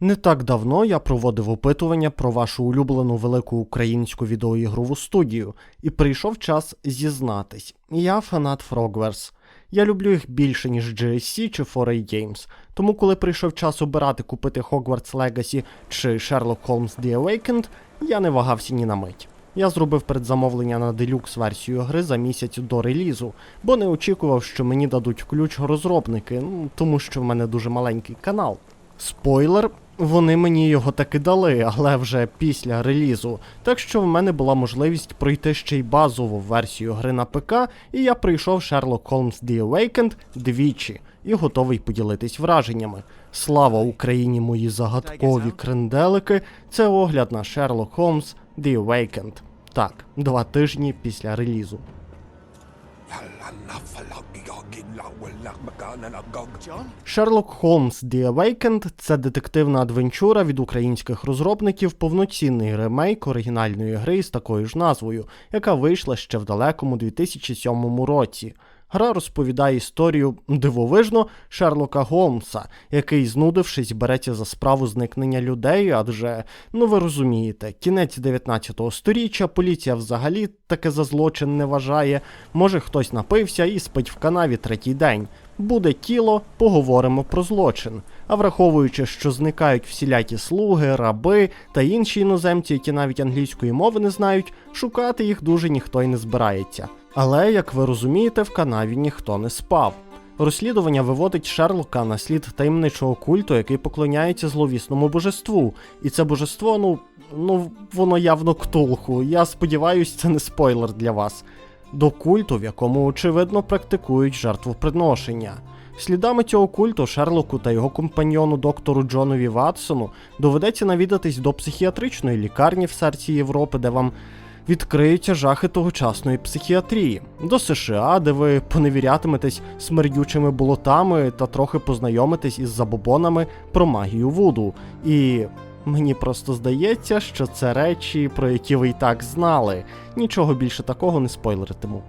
Не так давно я проводив опитування про вашу улюблену велику українську відеоігрову студію, і прийшов час зізнатись. Я фанат Frogwares. Я люблю їх більше, ніж GSC чи 4A Games. Тому, коли прийшов час обирати купити Hogwarts Legacy чи Sherlock Holmes The Awakened, я не вагався ні на мить. Я зробив предзамовлення на делюкс версію гри за місяць до релізу, бо не очікував, що мені дадуть ключ розробники, ну, тому що в мене дуже маленький канал. Спойлер, вони мені його таки дали, але вже після релізу. Так що в мене була можливість пройти ще й базову версію гри на ПК, і я прийшов Sherlock Holmes The Awakened двічі і готовий поділитись враженнями. Слава Україні, мої загадкові кренделики! Це огляд на Sherlock Holmes The Awakened. Так, два тижні після релізу. Sherlock Холмс The Awakened – це детективна адвенчура від українських розробників, повноцінний ремейк оригінальної гри з такою ж назвою, яка вийшла ще в далекому 2007 році. Гра розповідає історію дивовижно Шерлока Голмса, який, знудившись, береться за справу зникнення людей, адже, ну ви розумієте, кінець 19 століття, поліція взагалі таке за злочин не вважає. Може хтось напився і спить в канаві третій день. Буде тіло, поговоримо про злочин. А враховуючи, що зникають всілякі слуги, раби та інші іноземці, які навіть англійської мови не знають, шукати їх дуже ніхто й не збирається. Але, як ви розумієте, в канаві ніхто не спав. Розслідування виводить Шерлока на слід таємничого культу, який поклоняється зловісному божеству. І це божество, ну, ну воно явно ктулху. Я сподіваюся, це не спойлер для вас. До культу, в якому, очевидно, практикують жертвоприношення. Слідами цього культу Шерлоку та його компаньйону доктору Джонові Ватсону доведеться навідатись до психіатричної лікарні в серці Європи, де вам відкриються жахи тогочасної психіатрії, до США, де ви поневірятиметесь смердючими болотами та трохи познайомитесь із забобонами про магію Вуду. І мені просто здається, що це речі, про які ви і так знали. Нічого більше такого не спойлеритиму.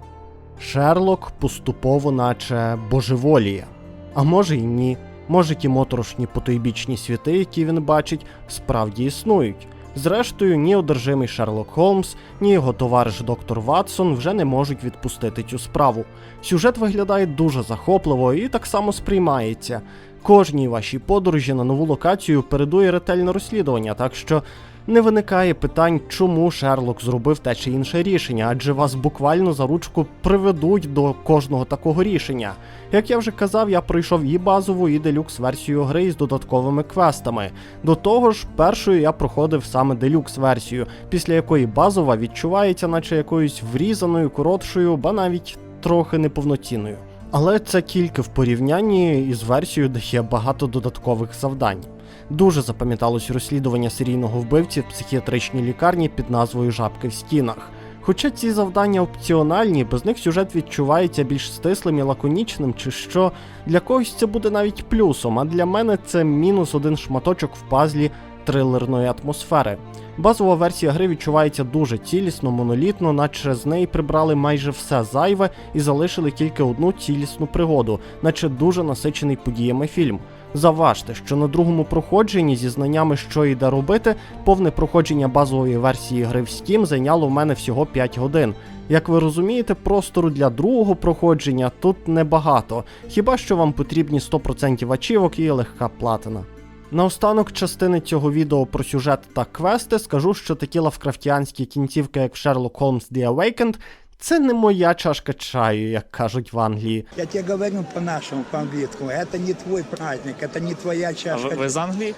Шерлок поступово, наче божеволіє. А може й ні. Може ті моторошні потойбічні світи, які він бачить, справді існують. Зрештою, ні одержимий Шерлок Холмс, ні його товариш доктор Ватсон вже не можуть відпустити цю справу. Сюжет виглядає дуже захопливо і так само сприймається. Кожній вашій подорожі на нову локацію передує ретельне розслідування, так що не виникає питань, чому Шерлок зробив те чи інше рішення, адже вас буквально за ручку приведуть до кожного такого рішення. Як я вже казав, я пройшов і базову, і делюкс версію гри з додатковими квестами. До того ж, першою я проходив саме делюкс версію, після якої базова відчувається, наче якоюсь врізаною, коротшою, ба навіть трохи неповноцінною. Але це тільки в порівнянні із версією, де є багато додаткових завдань. Дуже запам'яталось розслідування серійного вбивці в психіатричній лікарні під назвою Жабки в стінах. Хоча ці завдання опціональні, без них сюжет відчувається більш стислим і лаконічним, чи що для когось це буде навіть плюсом, а для мене це мінус один шматочок в пазлі трилерної атмосфери. Базова версія гри відчувається дуже цілісно, монолітно, наче з неї прибрали майже все зайве і залишили тільки одну цілісну пригоду, наче дуже насичений подіями фільм. Заважте, що на другому проходженні зі знаннями, що і де робити, повне проходження базової версії гри в Steam зайняло в мене всього 5 годин. Як ви розумієте, простору для другого проходження тут небагато, хіба що вам потрібні 100% ачівок і легка платина. Наостанок частини цього відео про сюжет та квести скажу, що такі лавкрафтіанські кінцівки, як в Sherlock Holmes The Awakened, це не моя чашка чаю, як кажуть в Англії. Я тебе говорю по-нашему, по-английскому. Это не твой праздник, это не твоя А чашка. ви, ви з Англії?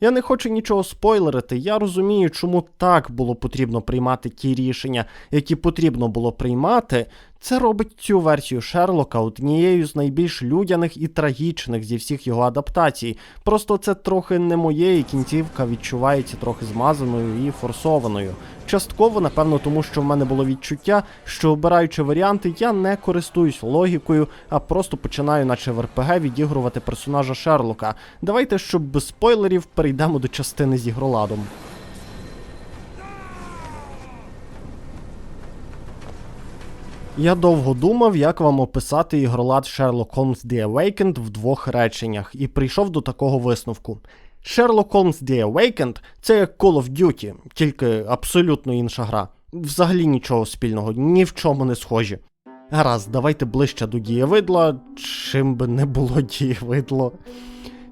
Я не хочу нічого спойлерити. Я розумію, чому так було потрібно приймати ті рішення, які потрібно було приймати. Це робить цю версію Шерлока однією з найбільш людяних і трагічних зі всіх його адаптацій. Просто це трохи не моє, і кінцівка відчувається трохи змазаною і форсованою. Частково, напевно, тому що в мене було відчуття, що обираючи варіанти, я не користуюсь логікою, а просто починаю, наче в РПГ, відігрувати персонажа Шерлока. Давайте, щоб без спойлерів, перейдемо до частини з ігроладом. Я довго думав, як вам описати ігролад Sherlock Holmes The Awakened в двох реченнях, і прийшов до такого висновку. Sherlock Holmes The Awakened – це як Call of Duty, тільки абсолютно інша гра. Взагалі нічого спільного, ні в чому не схожі. Гаразд, давайте ближче до дієвидла, чим би не було дієвидло.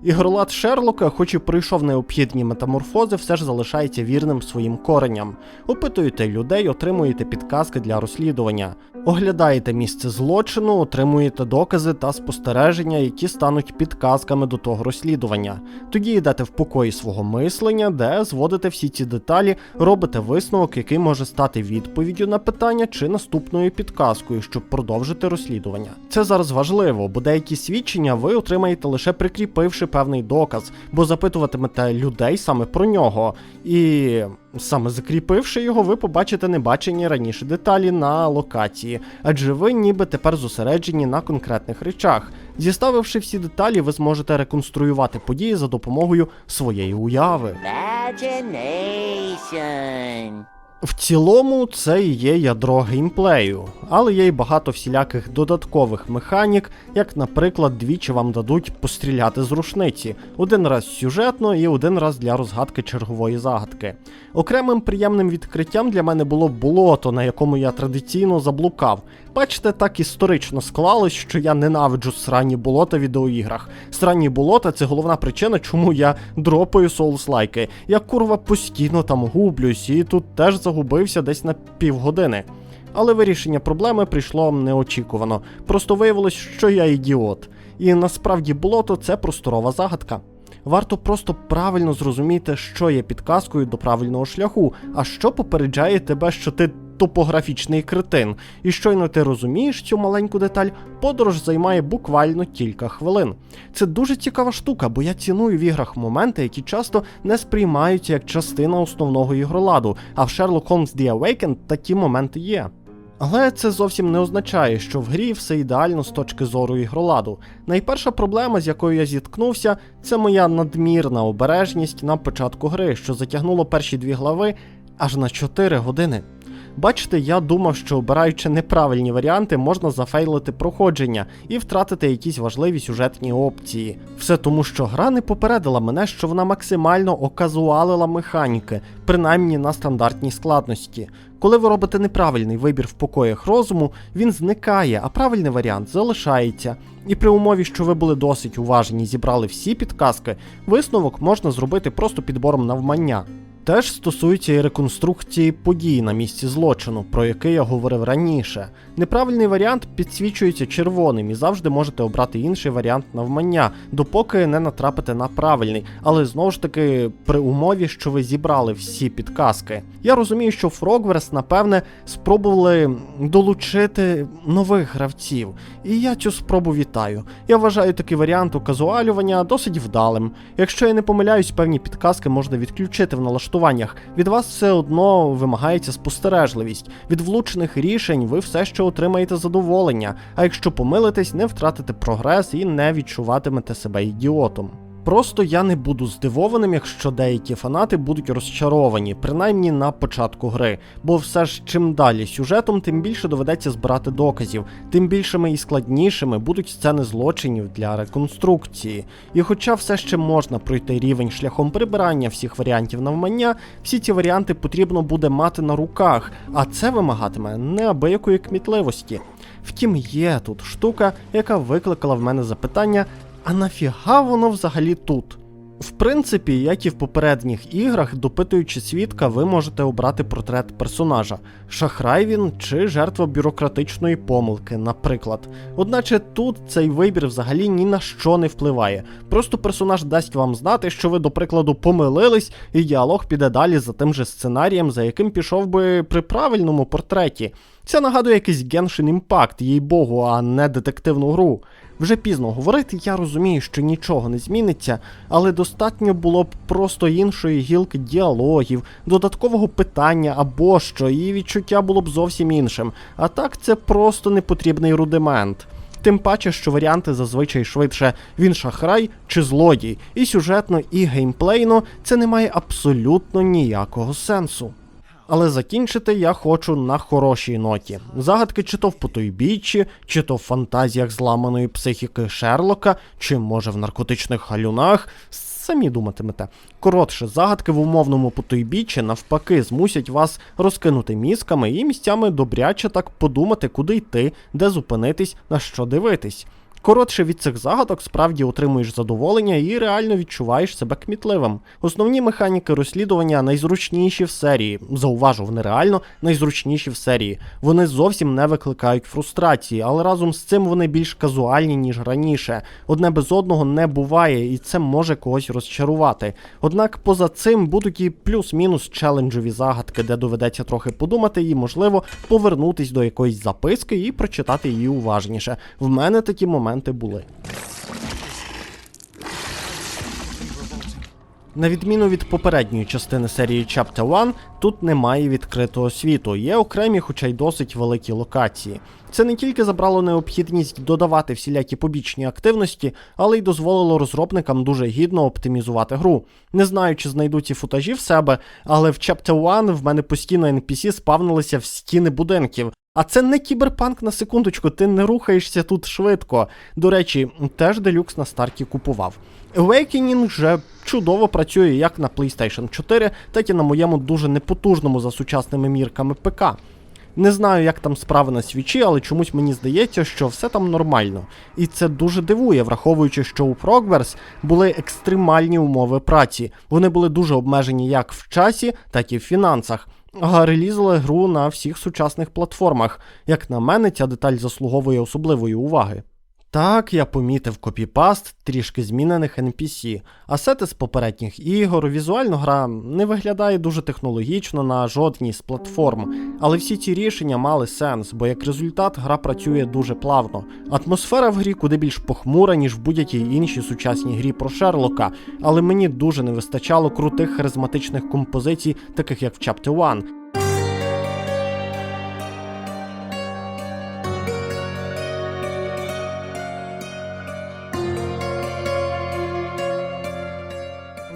Ігролад Шерлока, хоч і пройшов необхідні метаморфози, все ж залишається вірним своїм коренням. Опитуєте людей, отримуєте підказки для розслідування, оглядаєте місце злочину, отримуєте докази та спостереження, які стануть підказками до того розслідування. Тоді йдете в покої свого мислення, де зводите всі ці деталі, робите висновок, який може стати відповіддю на питання чи наступною підказкою, щоб продовжити розслідування. Це зараз важливо, бо деякі свідчення ви отримаєте лише прикріпивши певний доказ, бо запитуватимете людей саме про нього. І саме закріпивши його, ви побачите небачені раніше деталі на локації, адже ви ніби тепер зосереджені на конкретних речах. Зіставивши всі деталі, ви зможете реконструювати події за допомогою своєї уяви. В цілому це і є ядро геймплею, але є й багато всіляких додаткових механік, як, наприклад, двічі вам дадуть постріляти з рушниці, один раз сюжетно і один раз для розгадки чергової загадки. Окремим приємним відкриттям для мене було болото, на якому я традиційно заблукав. Бачите, так історично склалось, що я ненавиджу сранні болота в відеоіграх. Сранні болота це головна причина, чому я дропаю соус-лайки. Я курва постійно там гублюсь, і тут теж загубився десь на півгодини. Але вирішення проблеми прийшло неочікувано. Просто виявилось, що я ідіот. І насправді болото це просторова загадка. Варто просто правильно зрозуміти, що є підказкою до правильного шляху, а що попереджає тебе, що ти топографічний кретин. І щойно ти розумієш цю маленьку деталь, подорож займає буквально кілька хвилин. Це дуже цікава штука, бо я ціную в іграх моменти, які часто не сприймаються як частина основного ігроладу, а в Sherlock Holmes The Awakened такі моменти є. Але це зовсім не означає, що в грі все ідеально з точки зору ігроладу. Найперша проблема, з якою я зіткнувся, це моя надмірна обережність на початку гри, що затягнуло перші дві глави аж на 4 години. Бачите, я думав, що обираючи неправильні варіанти, можна зафейлити проходження і втратити якісь важливі сюжетні опції. Все тому, що гра не попередила мене, що вона максимально оказуалила механіки, принаймні на стандартній складності. Коли ви робите неправильний вибір в покоях розуму, він зникає, а правильний варіант залишається. І при умові, що ви були досить уважні і зібрали всі підказки, висновок можна зробити просто підбором навмання. Теж стосується і реконструкції подій на місці злочину, про який я говорив раніше. Неправильний варіант підсвічується червоним і завжди можете обрати інший варіант навмання, допоки не натрапите на правильний, але знову ж таки при умові, що ви зібрали всі підказки. Я розумію, що Frogverse, напевне, спробували долучити нових гравців, і я цю спробу вітаю. Я вважаю такий варіант указуалювання досить вдалим. Якщо я не помиляюсь, певні підказки можна відключити в налаштуваннях. Від вас все одно вимагається спостережливість. Від влучених рішень ви все ще отримаєте задоволення, а якщо помилитесь, не втратите прогрес і не відчуватимете себе ідіотом. Просто я не буду здивованим, якщо деякі фанати будуть розчаровані, принаймні на початку гри. Бо все ж чим далі сюжетом, тим більше доведеться збирати доказів, тим більшими і складнішими будуть сцени злочинів для реконструкції. І хоча все ще можна пройти рівень шляхом прибирання всіх варіантів навмання, всі ці варіанти потрібно буде мати на руках, а це вимагатиме неабиякої кмітливості. Втім, є тут штука, яка викликала в мене запитання, а нафіга воно взагалі тут? В принципі, як і в попередніх іграх, допитуючи свідка, ви можете обрати портрет персонажа, шахрай він чи жертва бюрократичної помилки, наприклад. Одначе тут цей вибір взагалі ні на що не впливає. Просто персонаж дасть вам знати, що ви, до прикладу, помилились, і діалог піде далі за тим же сценарієм, за яким пішов би при правильному портреті. Це нагадує якийсь Genshin Impact, їй богу, а не детективну гру. Вже пізно говорити, я розумію, що нічого не зміниться, але достатньо було б просто іншої гілки діалогів, додаткового питання або що, і відчуття було б зовсім іншим. А так це просто непотрібний рудимент. Тим паче, що варіанти зазвичай швидше він шахрай чи злодій, і сюжетно, і геймплейно це не має абсолютно ніякого сенсу. Але закінчити я хочу на хорошій ноті. Загадки чи то в потойбіччі, чи то в фантазіях зламаної психіки Шерлока, чи може в наркотичних галюнах. Самі думатимете. Коротше, загадки в умовному потойбіччі навпаки змусять вас розкинути мізками і місцями добряче так подумати, куди йти, де зупинитись, на що дивитись. Коротше, від цих загадок справді отримуєш задоволення і реально відчуваєш себе кмітливим. Основні механіки розслідування найзручніші в серії. Зауважу, вони реально найзручніші в серії. Вони зовсім не викликають фрустрації, але разом з цим вони більш казуальні, ніж раніше. Одне без одного не буває, і це може когось розчарувати. Однак поза цим будуть і плюс-мінус челенджові загадки, де доведеться трохи подумати і, можливо, повернутись до якоїсь записки і прочитати її уважніше. В мене такі моменти були. На відміну від попередньої частини серії Chapter 1, тут немає відкритого світу, є окремі, хоча й досить великі локації. Це не тільки забрало необхідність додавати всілякі побічні активності, але й дозволило розробникам дуже гідно оптимізувати гру. Не знаю, чи знайду ці футажі в себе, але в Chapter 1 в мене постійно NPC спавнилися в стіни будинків. А це не кіберпанк на секундочку, ти не рухаєшся тут швидко. До речі, теж делюкс на старті купував. Awakening вже чудово працює як на PlayStation 4, так і на моєму дуже непотужному за сучасними мірками ПК. Не знаю, як там справи на свічі, але чомусь мені здається, що все там нормально. І це дуже дивує, враховуючи, що у Progress були екстремальні умови праці. Вони були дуже обмежені як в часі, так і в фінансах. А релізили гру на всіх сучасних платформах. Як на мене, ця деталь заслуговує особливої уваги. Так, я помітив копіпаст трішки змінених NPC. Асети з попередніх ігор, візуально гра не виглядає дуже технологічно на жодній з платформ, але всі ці рішення мали сенс, бо як результат гра працює дуже плавно. Атмосфера в грі куди більш похмура, ніж в будь-якій іншій сучасній грі про Шерлока, але мені дуже не вистачало крутих харизматичних композицій, таких як в Chapter 1.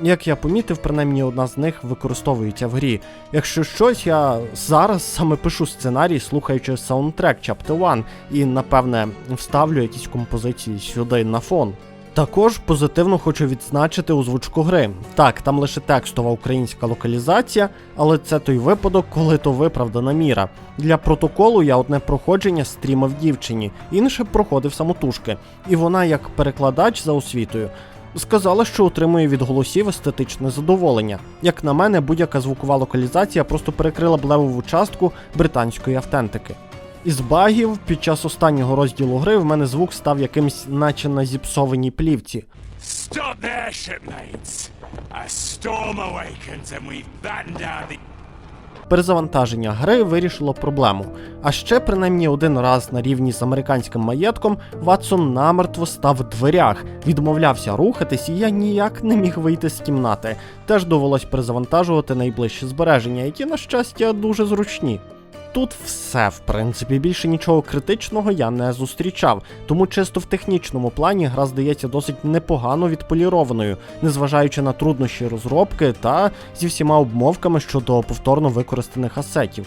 Як я помітив, принаймні одна з них використовується в грі. Якщо щось, я зараз саме пишу сценарій, слухаючи саундтрек Chapter 1, і напевне вставлю якісь композиції сюди на фон. Також позитивно хочу відзначити озвучку гри. Так, там лише текстова українська локалізація, але це той випадок, коли то виправдана міра. Для протоколу я одне проходження стрімав дівчині, інше проходив самотужки. І вона, як перекладач за освітою, сказала, що отримує від голосів естетичне задоволення. Як на мене, будь-яка звукова локалізація просто перекрила б левову частку британської автентики. Із багів під час останнього розділу гри в мене звук став якимсь, наче на зіпсованій плівці. Stop there, shipmates! A storm awakens and we batten down the Перезавантаження гри вирішило проблему. А ще принаймні один раз на рівні з американським маєтком Ватсон намертво став в дверях, відмовлявся рухатись, і я ніяк не міг вийти з кімнати. Теж довелось перезавантажувати найближчі збереження, які, на щастя, дуже зручні. Тут все, в принципі, більше нічого критичного я не зустрічав, тому чисто в технічному плані гра здається досить непогано відполірованою, незважаючи на труднощі розробки та зі всіма обмовками щодо повторно використаних асетів.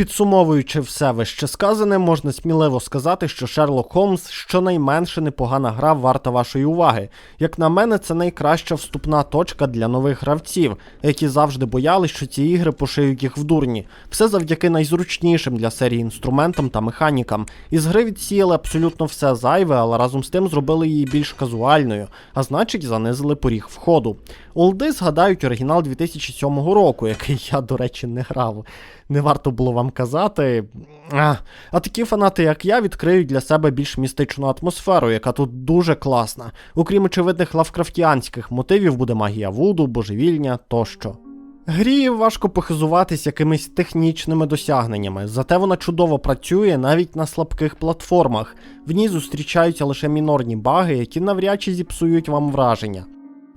Підсумовуючи все вище сказане, можна сміливо сказати, що Шерлок Холмс щонайменше непогана гра варта вашої уваги. Як на мене, це найкраща вступна точка для нових гравців, які завжди боялись, що ці ігри пошиють їх в дурні. Все завдяки найзручнішим для серії інструментам та механікам. Із гри відсіяли абсолютно все зайве, але разом з тим зробили її більш казуальною, а значить занизили поріг входу. Олди згадають оригінал 2007 року, який я, до речі, не грав. Не варто було вам казати. А, а такі фанати, як я, відкриють для себе більш містичну атмосферу, яка тут дуже класна. Окрім очевидних лавкрафтіанських мотивів, буде магія вуду, божевільня тощо. Грі важко похизуватись якимись технічними досягненнями, зате вона чудово працює навіть на слабких платформах. В ній зустрічаються лише мінорні баги, які навряд чи зіпсують вам враження.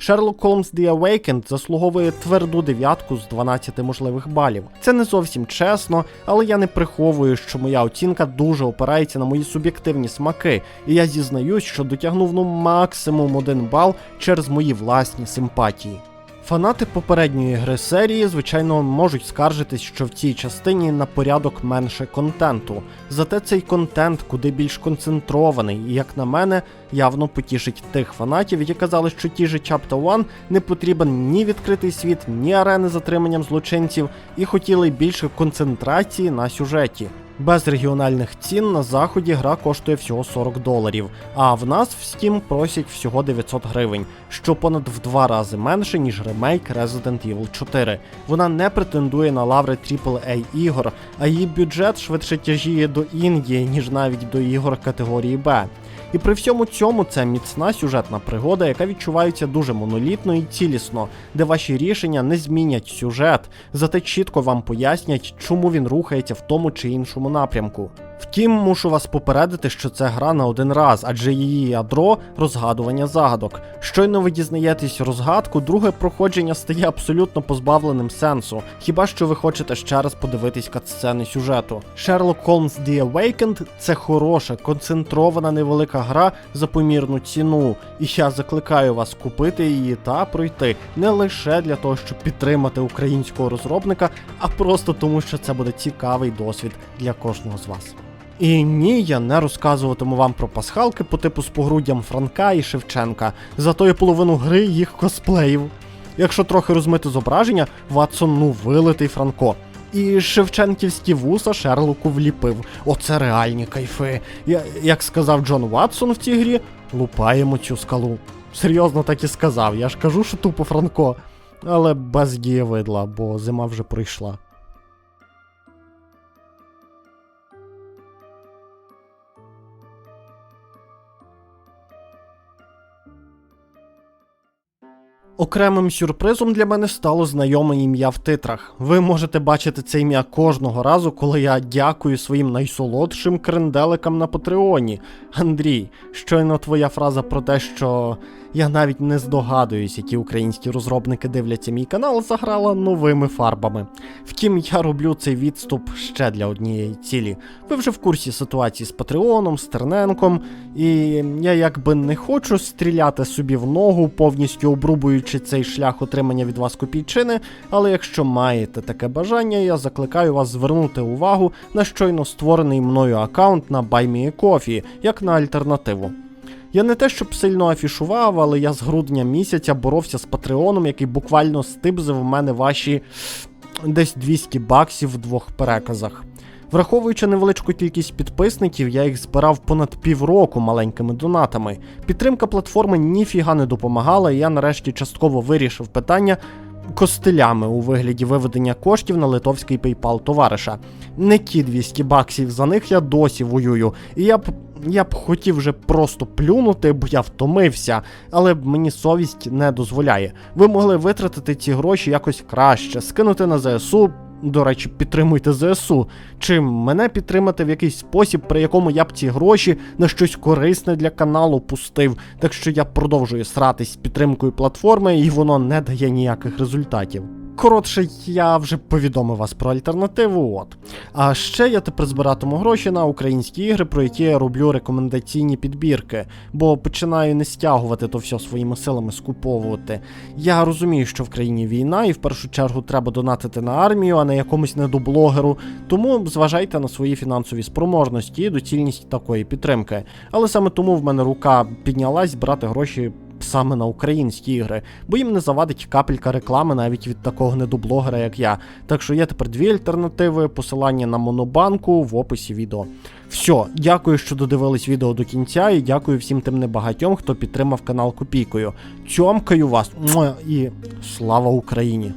Sherlock Холмс The Awakened заслуговує тверду дев'ятку з 12 можливих балів. Це не зовсім чесно, але я не приховую, що моя оцінка дуже опирається на мої суб'єктивні смаки, і я зізнаюсь, що дотягнув ну максимум один бал через мої власні симпатії. Фанати попередньої гри серії, звичайно, можуть скаржитись, що в цій частині на порядок менше контенту. Зате цей контент куди більш концентрований, і, як на мене, явно потішить тих фанатів, які казали, що ті же Chapter One не потрібен ні відкритий світ, ні арени затриманням злочинців, і хотіли більше концентрації на сюжеті. Без регіональних цін на заході гра коштує всього 40 доларів, а в нас в Steam просять всього 900 гривень, що понад в два рази менше, ніж ремейк Resident Evil 4. Вона не претендує на лаври AAA ігор, а її бюджет швидше тяжіє до Індії, ніж навіть до ігор категорії Б. І при всьому цьому це міцна сюжетна пригода, яка відчувається дуже монолітно і цілісно, де ваші рішення не змінять сюжет, зате чітко вам пояснять, чому він рухається в тому чи іншому напрямку. Втім, мушу вас попередити, що це гра на один раз, адже її ядро розгадування загадок. Щойно ви дізнаєтесь розгадку, друге проходження стає абсолютно позбавленим сенсу. Хіба що ви хочете ще раз подивитись катсцени сюжету? Sherlock Holmes The Awakened – це хороша, концентрована невелика гра за помірну ціну. І я закликаю вас купити її та пройти не лише для того, щоб підтримати українського розробника, а просто тому, що це буде цікавий досвід для кожного з вас. І ні, я не розказуватиму вам про пасхалки по типу з погруддям Франка і Шевченка, зато є половину гри їх косплеїв. Якщо трохи розмити зображення, Ватсон ну вилитий Франко. І Шевченківські вуса Шерлоку вліпив. Оце реальні кайфи. Я, як сказав Джон Ватсон в цій грі, лупаємо цю скалу. Серйозно так і сказав, я ж кажу, що тупо Франко. Але без дієвидла, бо зима вже прийшла. Окремим сюрпризом для мене стало знайоме ім'я в титрах. Ви можете бачити це ім'я кожного разу, коли я дякую своїм найсолодшим кренделикам на Патреоні. Андрій, щойно твоя фраза про те, що я навіть не здогадуюсь, які українські розробники дивляться мій канал, заграла новими фарбами. Втім, я роблю цей відступ ще для однієї цілі. Ви вже в курсі ситуації з Патреоном, з Терненком, і я якби не хочу стріляти собі в ногу, повністю обрубуючи цей шлях отримання від вас копійчини. Але якщо маєте таке бажання, я закликаю вас звернути увагу на щойно створений мною аккаунт на BuyMeACoffee, як на альтернативу. Я не те, щоб сильно афішував, але я з грудня місяця боровся з Патреоном, який буквально стибзив в мене ваші десь 200 баксів в двох переказах. Враховуючи невеличку кількість підписників, я їх збирав понад півроку маленькими донатами. Підтримка платформи ніфіга не допомагала, і я нарешті частково вирішив питання костилями у вигляді виведення коштів на литовський PayPal товариша. Не ті 200 баксів, за них я досі воюю. І я б я б хотів вже просто плюнути, бо я втомився, але мені совість не дозволяє. Ви могли витратити ці гроші якось краще, скинути на ЗСУ. До речі, підтримуйте ЗСУ. Чи мене підтримати в якийсь спосіб, при якому я б ці гроші на щось корисне для каналу пустив. Так що я продовжую сратись з підтримкою платформи, і воно не дає ніяких результатів. Коротше, я вже повідомив вас про альтернативу. От. А ще я тепер збиратиму гроші на українські ігри, про які я роблю рекомендаційні підбірки, бо починаю не стягувати то все своїми силами скуповувати. Я розумію, що в країні війна, і в першу чергу треба донатити на армію, а не якомусь недоблогеру. Тому зважайте на свої фінансові спроможності і доцільність такої підтримки. Але саме тому в мене рука піднялась брати гроші саме на українські ігри, бо їм не завадить капелька реклами навіть від такого недоблогера, як я. Так що є тепер дві альтернативи: посилання на монобанку в описі відео. Все, дякую, що додивились відео до кінця, і дякую всім тим небагатьом, хто підтримав канал копійкою. Цьомкаю вас і слава Україні!